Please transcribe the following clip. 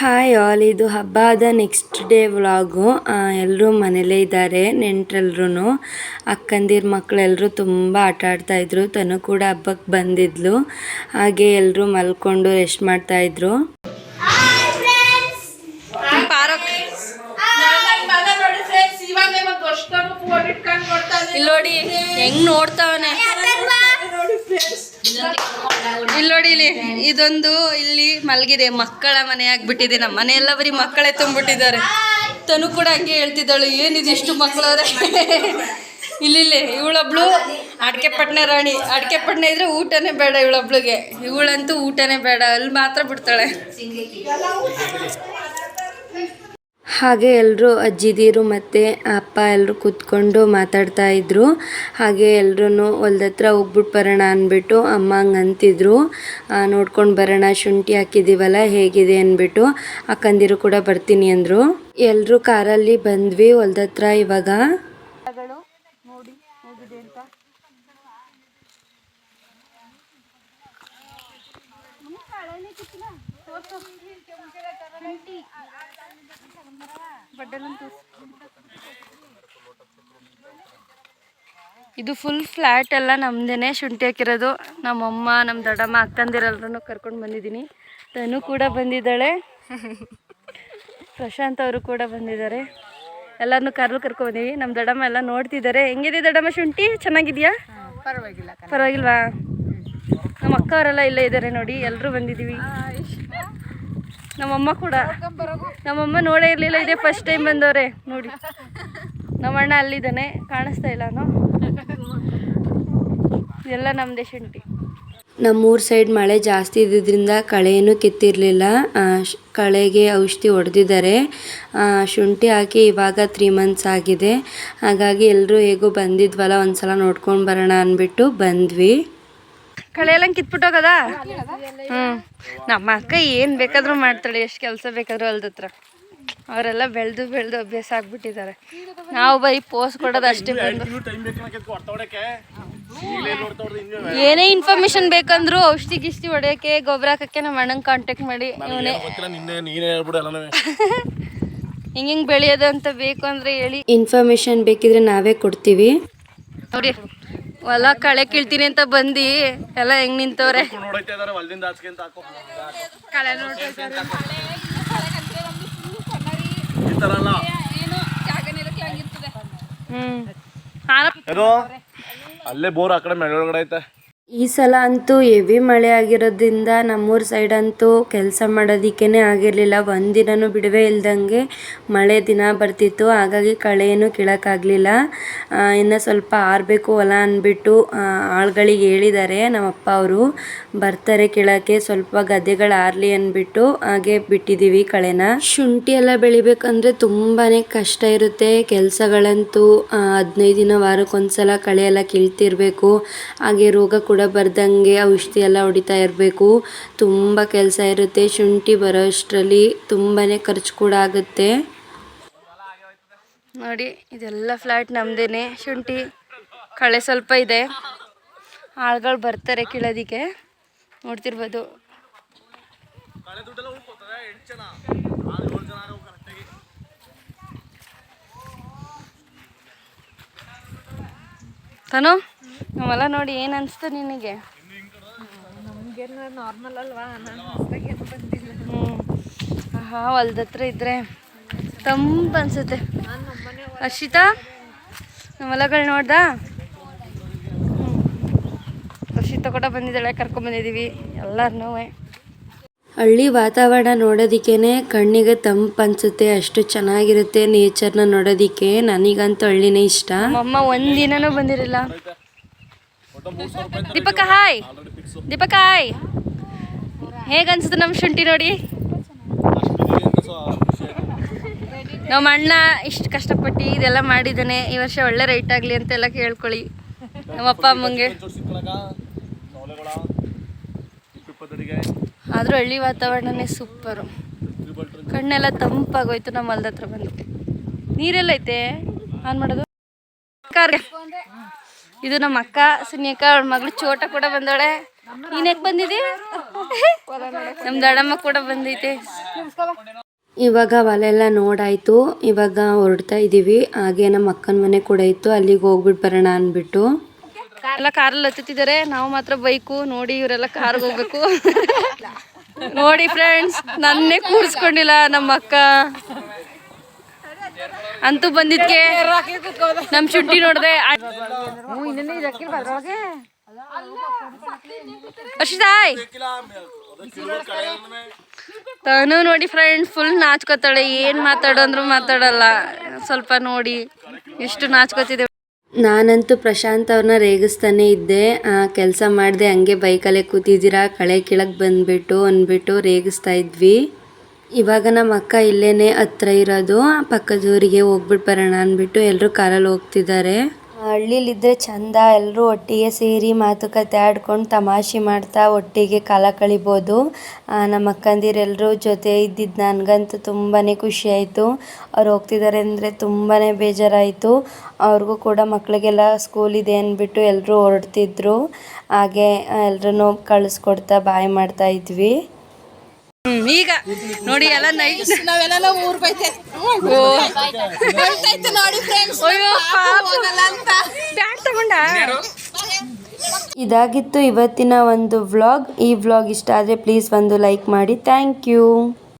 Hi all ಇದು ಹಬ್ಬದ next day vlog ಎಲ್ಲರೂ ಮನೇಲೇ ಇದ್ದಾರೆ ನೆಂಟ್ರೆಲ್ರೂ ಅಕ್ಕಂದಿರ ಮಕ್ಕಳೆಲ್ಲರೂ ತುಂಬ ಆಟ ಆಡ್ತಾಯಿದ್ರು ತನು ಕೂಡ ಹಬ್ಬಕ್ಕೆ ಬಂದಿದ್ಲು. ಹಾಗೆ ಎಲ್ಲರೂ ಮಲ್ಕೊಂಡು ರೆಸ್ಟ್ ಮಾಡ್ತಾಯಿದ್ರು ಹೆಂಗೆ ನೋಡಿ ಹೆಂಗ್ ನೋಡ್ತಾವನೆ? ಇದೊಂದು ಇಲ್ಲಿ ಮಲಗಿದೆ. ಮಕ್ಕಳ ಮನೆ ಆಗ್ಬಿಟ್ಟಿದೆ. ನಮ್ಮ ಮನೆಯೆಲ್ಲ ಬರೀ ಮಕ್ಕಳೇ ತುಂಬಿಟ್ಟಿದ್ದಾರೆ. ತನು ಕೂಡ ಹಂಗೆ ಹೇಳ್ತಿದ್ದಾಳು, ಏನಿದೆ ಇಷ್ಟು ಮಕ್ಕಳವ್ರೆ? ಇಲ್ಲಿಲ್ಲ ಇಲ್ಲಿ ಇವಳೊಬ್ಳು ಅಡಿಕೆ ಪಟ್ನೆ ರಾಣಿ. ಅಡಕೆಪಟ್ಟಣ ಇದ್ರೆ ಊಟನೇ ಬೇಡ ಇವಳೊಬ್ಳಿಗೆ. ಇವಳಂತೂ ಊಟನೇ ಬೇಡ. ಅಲ್ಲಿ ಮಾತ್ರ ಬಿಡ್ತಾಳೆ. ಹಾಗೆ ಎಲ್ಲರೂ ಅಜ್ಜಿದೀರು ಮತ್ತು ಅಪ್ಪ ಎಲ್ಲರೂ ಕೂತ್ಕೊಂಡು ಮಾತಾಡ್ತಾ ಇದ್ದರು ಹಾಗೆ ಎಲ್ಲರೂ ಹೊಲ್ದತ್ರ ಹೋಗ್ಬಿಟ್ಟು ಬರೋಣ ಅಂದ್ಬಿಟ್ಟು ಅಮ್ಮ ಹಂಗೆ ಅಂತಿದ್ರು ನೋಡ್ಕೊಂಡು ಬರೋಣ, ಶುಂಠಿ ಹಾಕಿದ್ದೀವಲ್ಲ ಹೇಗಿದೆ ಅಂದ್ಬಿಟ್ಟು ಅಕ್ಕಂದಿರು ಕೂಡ ಬರ್ತೀನಿ ಅಂದರು. ಎಲ್ಲರೂ ಕಾರಲ್ಲಿ ಬಂದ್ವಿ ಹೊಲ್ದತ್ರ ಇವಾಗ. ಇದು ಫುಲ್ ಫ್ಲ್ಯಾಟ್ ಎಲ್ಲ ನಮ್ದೇನೆ. ಶುಂಠಿ ಹಾಕಿರೋದು. ನಮ್ಮಮ್ಮ ನಮ್ಮ ದೊಡ್ಡಮ್ಮ ಅಕ್ಕಂದಿರೆಲ್ಲರೂ ಕರ್ಕೊಂಡು ಬಂದಿದ್ದೀನಿ. ತನು ಕೂಡ ಬಂದಿದ್ದಾಳೆ. ಪ್ರಶಾಂತ್ ಅವರು ಕೂಡ ಬಂದಿದ್ದಾರೆ. ಎಲ್ಲರನ್ನೂ ಕರ್ಲು ಕರ್ಕೊ ಬಂದೀವಿ ನಮ್ಮ ದೊಡ್ಡಮ್ಮ ಎಲ್ಲ ನೋಡ್ತಿದ್ದಾರೆ. ಹೆಂಗಿದೆ ದೊಡ್ಡಮ್ಮ ಶುಂಠಿ? ಚೆನ್ನಾಗಿದೆಯಾ? ಪರವಾಗಿಲ್ಲ ಪರವಾಗಿಲ್ವಾ? ನಮ್ಮ ಅಕ್ಕವರೆಲ್ಲ ಇಲ್ಲೇ ಇದ್ದಾರೆ ನೋಡಿ. ಎಲ್ಲರೂ ಬಂದಿದ್ದೀವಿ. ನಮ್ಮಮ್ಮ ಕೂಡ. ನಮ್ಮಮ್ಮ ನೋಡೇ ಇರಲಿಲ್ಲ, ಇದೇ ಫಸ್ಟ್ ಟೈಮ್ ಬಂದವ್ರೆ. ನೋಡಿ. ನಮ್ಮಣ್ಣ ಅಲ್ಲಿದ್ದಾನೆ, ಕಾಣಿಸ್ತಾ ಇಲ್ಲ ಇದೆಲ್ಲ ನಮ್ಮದೇ ಶುಂಠಿ. ನಮ್ಮೂರ ಸೈಡ್ ಮಳೆ ಜಾಸ್ತಿ ಇದ್ದಿದ್ದರಿಂದ ಕಳೆ ಏನೂ ಕಿತ್ತಿರಲಿಲ್ಲ ಕಳೆಗೆ ಔಷಧಿ ಹೊಡೆದಿದ್ದಾರೆ. ಶುಂಠಿ ಹಾಕಿ ಇವಾಗ ತ್ರೀ ಮಂತ್ಸ್ ಆಗಿದೆ. ಹಾಗಾಗಿ ಎಲ್ಲರೂ ಹೇಗೋ ಬಂದಿದ್ವಲ್ಲ, ಒಂದ್ಸಲ ನೋಡ್ಕೊಂಡು ಬರೋಣ ಅಂದ್ಬಿಟ್ಟು ಬಂದ್ವಿ. ಕಳೆ ಎಲ್ಲ ಕಿತ್ಬಿಟ್ಟೋಗದ? ಹ್ಮ್. ನಮ್ಮ ಅಕ್ಕ ಏನು ಬೇಕಾದರೂ ಮಾಡ್ತಾಳೆ ಎಷ್ಟು ಕೆಲಸ ಬೇಕಾದರೂ ಅಲ್ದತ್ರ. ಅವರೆಲ್ಲ ಬೆಳೆದು ಬೆಳೆದು ಅಭ್ಯಾಸ ಆಗ್ಬಿಟ್ಟಿದ್ದಾರೆ. ನಾವು ಬರೀ ಪೋಸ್ ಕೊಡೋದು ಅಷ್ಟೇ ಬಂದು. ಏನೇ ಇನ್ಫಾರ್ಮೇಶನ್ ಬೇಕಂದ್ರು ಔಷಧಿ ಗಿಷ್ಟಿ ಹೊಡೆಯಕ್ಕೆ ಗೊಬ್ಬರ ಹಾಕಕ್ಕೆ ನಮ್ಮ ಅಣ್ಣಂಗೆ ಕಾಂಟ್ಯಾಕ್ಟ್ ಮಾಡಿ ಇವನೇ. ನಿನ್ನೆ ನೀನೇ ಹೇಳ್ಬಿಡು ಎಲ್ಲನೂ. ಹಿಂಗೆ ಹಿಂಗೆ ಬೆಳೆಯೋದು ಅಂತ ಬೇಕು ಅಂದ್ರೆ ಹೇಳಿ. ಇನ್ಫಾರ್ಮೇಶನ್ ಬೇಕಿದ್ರೆ ನಾವೇ ಕೊಡ್ತೀವಿ. ನೋಡಿ. ಹೊಲ ಕಳೆ ಕೀಳ್ತೀನಿ ಅಂತ ಬಂದಿ. ಎಲ್ಲ ಹೆಂಗ್ ನಿಂತವ್ರೆ? ಹ್ಮ್. ಅಲ್ಲೇ ಬೋರ್ ಆ ಕಡೆ ಮೇಳೊಳಗಡೆ ಐತೆ. ಈ ಸಲ ಅಂತೂ ಹೆವಿ ಮಳೆ ಆಗಿರೋದ್ರಿಂದ ನಮ್ಮೂರ ಸೈಡ್ ಅಂತೂ ಕೆಲಸ ಮಾಡೋದಕ್ಕೇ ಆಗಿರಲಿಲ್ಲ. ಒಂದಿನನೂ ಬಿಡುವೆ ಇಲ್ದಂಗೆ ಮಳೆ ದಿನ ಬರ್ತಿತ್ತು. ಹಾಗಾಗಿ ಕಳೆ ಏನು ಕೀಳೋಕ್ಕಾಗಲಿಲ್ಲ ಇನ್ನು ಸ್ವಲ್ಪ ಆರಬೇಕು ಹೊಲ ಅಂದ್ಬಿಟ್ಟು ಆಳುಗಳಿಗೆ ಹೇಳಿದ್ದಾರೆ. ನಮ್ಮಪ್ಪ ಅವರು ಬರ್ತಾರೆ ಕೀಳೋಕ್ಕೆ. ಸ್ವಲ್ಪ ಗದ್ದೆಗಳು ಆರಲಿ ಅಂದ್ಬಿಟ್ಟು ಹಾಗೆ ಬಿಟ್ಟಿದ್ದೀವಿ ಕಳೆನ. ಶುಂಠಿ ಎಲ್ಲ ಬೆಳಿಬೇಕಂದ್ರೆ ತುಂಬಾ ಕಷ್ಟ ಇರುತ್ತೆ. ಕೆಲಸಗಳಂತೂ ಹದಿನೈದು ದಿನ ವಾರಕ್ಕೊಂದ್ಸಲ ಕಳೆ ಎಲ್ಲ ಕೀಳ್ತಿರ್ಬೇಕು. ಹಾಗೆ ರೋಗ ಕೂಡ ಬರ್ದಂಗೆ ಔಷಧಿ ಎಲ್ಲ ಹೊಡಿತಾ ಇರಬೇಕು. ತುಂಬ ಕೆಲಸ ಇರುತ್ತೆ. ಶುಂಠಿ ಬರೋ ಅಷ್ಟರಲ್ಲಿ ತುಂಬಾ ಖರ್ಚು ಕೂಡ ಆಗುತ್ತೆ. ನೋಡಿ, ಇದೆಲ್ಲ ಫ್ಲ್ಯಾಟ್ ನಮ್ದೇನೆ. ಶುಂಠಿ ಕಳೆ ಸ್ವಲ್ಪ ಇದೆ. ಆಳ್ಗಳು ಬರ್ತಾರೆ ಕೀಳೋದಕ್ಕೆ. ನೋಡ್ತಿರ್ಬೋದು. ತನು? ನಾವೆಲ್ಲ ನೋಡಿ ಏನು ಅನಿಸ್ತು ನಿನಗೆ? ನಾರ್ಮಲ್ ಅಲ್ವಾ? ಹ್ಞೂ ಆಹಾ ಹೊಲ್ದ ಹತ್ರ ಇದ್ರೆ ತಂಪು ಅನ್ಸುತ್ತೆ. ಹರ್ಷಿತಾ ನಮ್ಮ ಹೊಲಗಳು ನೋಡ್ದ? ಹರ್ಷಿತಾ ಕೂಡ ಬಂದಿದ್ದಾಳೆ ಕರ್ಕೊಂಬಂದಿದ್ದೀವಿ ಎಲ್ಲರನ್ನೂ ಹಳ್ಳಿ ವಾತಾವರಣ ನೋಡೋದಿಕ್ಕೇನೆ ಕಣ್ಣಿಗೆ ತಂಪು ಅನ್ಸುತ್ತೆ ಅಷ್ಟು ಚೆನ್ನಾಗಿರುತ್ತೆ ನೇಚರ್ನ ನೋಡೋದಿಕ್ಕೆ. ನನಗಂತೂ ಹಳ್ಳಿನೇ ಇಷ್ಟ. ಅಮ್ಮ ಒಂದಿನೂ ಬಂದಿರಲಿಲ್ಲ ದೀಪಕ ಹಾಯ್ ದೀಪಕ ಹಾಯ್ ಹೇಗನ್ಸುತ್ತೆ ನಮ್ಮ ಶುಂಠಿ ನೋಡಿ? ನಮ್ಮ ಅಣ್ಣ ಇಷ್ಟು ಕಷ್ಟಪಟ್ಟು ಇದೆಲ್ಲ ಮಾಡಿದ್ದಾನೆ. ಈ ವರ್ಷ ಒಳ್ಳೆ ರೈಟ್ ಆಗಲಿ ಅಂತೆಲ್ಲ ಕೇಳ್ಕೊಳ್ಳಿ. ನಮ್ಮ ಅಪ್ಪ, ಅಮ್ಮಂಗೆ. ಆದರೂ ಹಳ್ಳಿ ವಾತಾವರಣನೇ ಸೂಪರು ಕಣ್ಣೆಲ್ಲ ತಂಪಾಗೋಯ್ತು ನಮ್ಮ ಹೊಲ್ದ ಹತ್ರ ಬಂದು. ನೀರೆಲ್ಲ ಐತೆ? ಆನ್ ಮಾಡೋದು? ಇದು ನಮ್ಮ ಅಕ್ಕ ಸುನಿಯಕ್ಕ ಅವಳ ಮಗಳು ಚೋಟ ಕೂಡ ಬಂದವಳೆ. ನೀನ್ಯಾಕೆ ಬಂದಿದೆ? ನಮ್ಮ ದಡಮ್ಮ ಕೂಡ ಬಂದೈತೆ. ಇವಾಗ ಹೊಲೆಲ್ಲ ನೋಡಾಯ್ತು ಇವಾಗ ಹೊರಡ್ತಾ ಇದ್ದೀವಿ ಹಾಗೆ ನಮ್ಮ ಅಕ್ಕನ ಮನೆ ಕೂಡ ಇತ್ತು ಅಲ್ಲಿಗೆ ಹೋಗ್ಬಿಟ್ಟು ಬರೋಣ ಅಂದ್ಬಿಟ್ಟು. ಎಲ್ಲ ಕಾರಲ್ಲಿ ಹತ್ತುತ್ತಿದ್ದಾರೆ. ನಾವು ಮಾತ್ರ ಬೈಕು ನೋಡಿ ಇವರೆಲ್ಲ ಕಾರ್ಗೆ ಹೋಗ್ಬೇಕು. ನೋಡಿ ಫ್ರೆಂಡ್ಸ್ ನನ್ನೇ ಕೂರಿಸ್ಕೊಂಡಿಲ್ಲ ನಮ್ಮ ಅಕ್ಕ. ಅಂತೂ ಬಂದಿದ್ಕೆ ನಮ್ಮ ಶುಂಠಿ ನೋಡಿದೆ. ಅರ್ಷಿತಾಯ್ ತಾನು ನೋಡಿ ಫ್ರೆಂಡ್ ಫುಲ್ ನಾಚ್ಕೋತಾಳೆ ಏನು ಮಾತಾಡೋಂದ್ರು ಅಂದ್ರೂ ಮಾತಾಡಲ್ಲ. ಸ್ವಲ್ಪ ನೋಡಿ ಎಷ್ಟು ನಾಚ್ಕೋತಿದೆ. ನಾನಂತೂ ಪ್ರಶಾಂತ್ ಅವ್ರನ್ನ ರೇಗಿಸ್ತಾನೆ ಇದ್ದೆ. ಕೆಲಸ ಮಾಡಿದೆ ಹಂಗೆ ಬೈಕಲ್ಲೇ ಕೂತಿದ್ದೀರಾ ಕಳೆ ಕೆಳಗೆ ಬಂದ್ಬಿಟ್ಟು ಅಂದ್ಬಿಟ್ಟು ರೇಗಿಸ್ತಾ ಇದ್ವಿ. ಇವಾಗ ನಮ್ಮ ಅಕ್ಕ ಇಲ್ಲೇನೆ ಹತ್ರ ಇರೋದು. ಪಕ್ಕದೂರಿಗೆ ಹೋಗ್ಬಿಟ್ಟು ಬರೋಣ ಅಂದ್ಬಿಟ್ಟು ಎಲ್ಲರೂ ಕಾರಲ್ಲಿ ಹೋಗ್ತಿದ್ದಾರೆ. ಹಳ್ಳಿಲಿದ್ರೆ ಚಂದ ಎಲ್ಲರೂ ಒಟ್ಟಿಗೆ ಸೇರಿ ಮಾತುಕತೆ ಆಡ್ಕೊಂಡು ತಮಾಷೆ ಮಾಡ್ತಾ ಒಟ್ಟಿಗೆ ಕಾಲ ಕಳಿಬೋದು. ನಮ್ಮ ಅಕ್ಕಂದಿರೆಲ್ಲರೂ ಜೊತೆ ಇದ್ದಿದ್ದು ನನಗಂತೂ ತುಂಬಾ ಖುಷಿ ಆಯಿತು. ಅವ್ರು ಹೋಗ್ತಿದ್ದಾರೆ ಅಂದರೆ ತುಂಬಾ ಬೇಜಾರಾಯಿತು. ಅವ್ರಿಗೂ ಕೂಡ ಮಕ್ಕಳಿಗೆಲ್ಲ ಸ್ಕೂಲ್ ಇದೆ ಅಂದ್ಬಿಟ್ಟು ಎಲ್ಲರೂ ಹೊರಡ್ತಿದ್ರು. ಹಾಗೆ ಎಲ್ಲರೂ ಕಳಿಸ್ಕೊಡ್ತಾ ಬಾಯ್ ಮಾಡ್ತಾ ಇದ್ವಿ. ಹ್ಮ್, ಈಗ ನೋಡಿ ಎಲ್ಲ ನೈಟ್ ನಾವೆಲ್ಲ ಊರ್ ಬೈತೆ. ನೋಡಿ ಫ್ರೆಂಡ್ಸ್ ಬ್ಯಾಟ್ ತಗೊಂಡ? ಇದಾಗಿತ್ತು ಇವತ್ತಿನ ಒಂದು ವ್ಲಾಗ್ ಈ ವ್ಲಾಗ್ ಇಷ್ಟ ಆದರೆ ಪ್ಲೀಸ್ ಒಂದು ಲೈಕ್ ಮಾಡಿ. Thank you